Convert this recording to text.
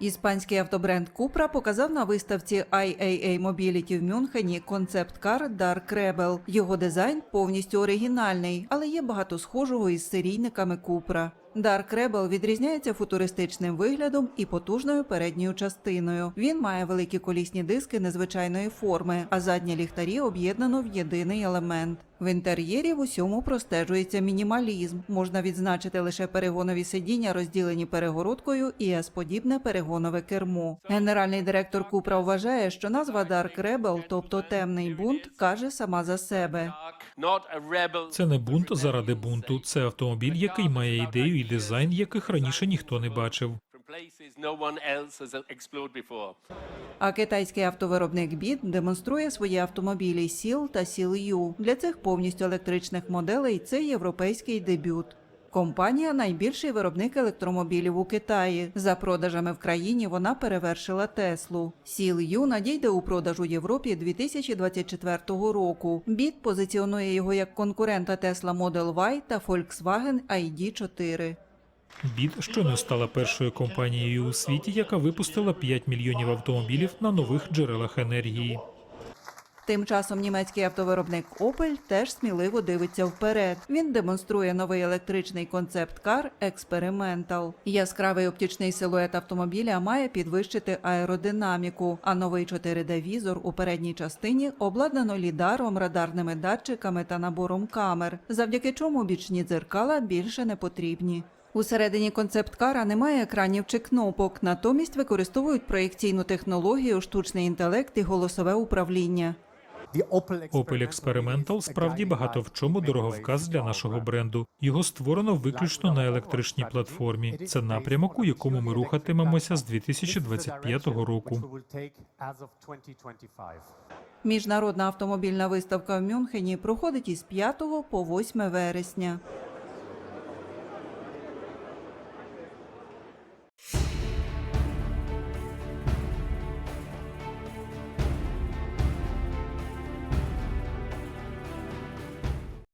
Іспанський автобренд Купра показав на виставці IAA Mobility в Мюнхені концепт-кар Dark Rebel. Його дизайн повністю оригінальний, але є багато схожого із серійниками Cupra. Dark Rebel відрізняється футуристичним виглядом і потужною передньою частиною. Він має великі колісні диски незвичайної форми, а задні ліхтарі об'єднано в єдиний елемент. В інтер'єрі в усьому простежується мінімалізм. Можна відзначити лише перегонові сидіння, розділені перегородкою і S-подібне перегонове кермо. Генеральний директор Купра вважає, що назва Dark Rebel, тобто темний бунт, каже сама за себе. Це не бунт заради бунту. Це автомобіль, який має ідею дизайн, яких раніше ніхто не бачив. А китайський автовиробник бід демонструє свої автомобілі сіл та сіл ю Для цих повністю електричних моделей це європейський дебют. Компанія найбільший виробник електромобілів у Китаї. За продажами в країні вона перевершила Теслу. SEAL-U надійде у продаж у Європі 2024 року. BIT позиціонує його як конкурента Tesla Model Y та Volkswagen ID4. Біт щойно стала першою компанією у світі, яка випустила 5 мільйонів автомобілів на нових джерелах енергії. Тим часом німецький автовиробник Opel теж сміливо дивиться вперед. Він демонструє новий електричний концепт-кар Experimental. Яскравий оптичний силует автомобіля має підвищити аеродинаміку, а новий 4D-візор у передній частині обладнано лідаром, радарними датчиками та набором камер, завдяки чому бічні дзеркала більше не потрібні. Усередині концепт-кара немає екранів чи кнопок, натомість використовують проєкційну технологію, штучний інтелект і голосове управління. Opel Experimental справді багато в чому дороговказ для нашого бренду. Його створено виключно на електричній платформі. Це напрямок, у якому ми рухатимемося з 2025 року. Міжнародна автомобільна виставка в Мюнхені проходить із 5 по 8 вересня.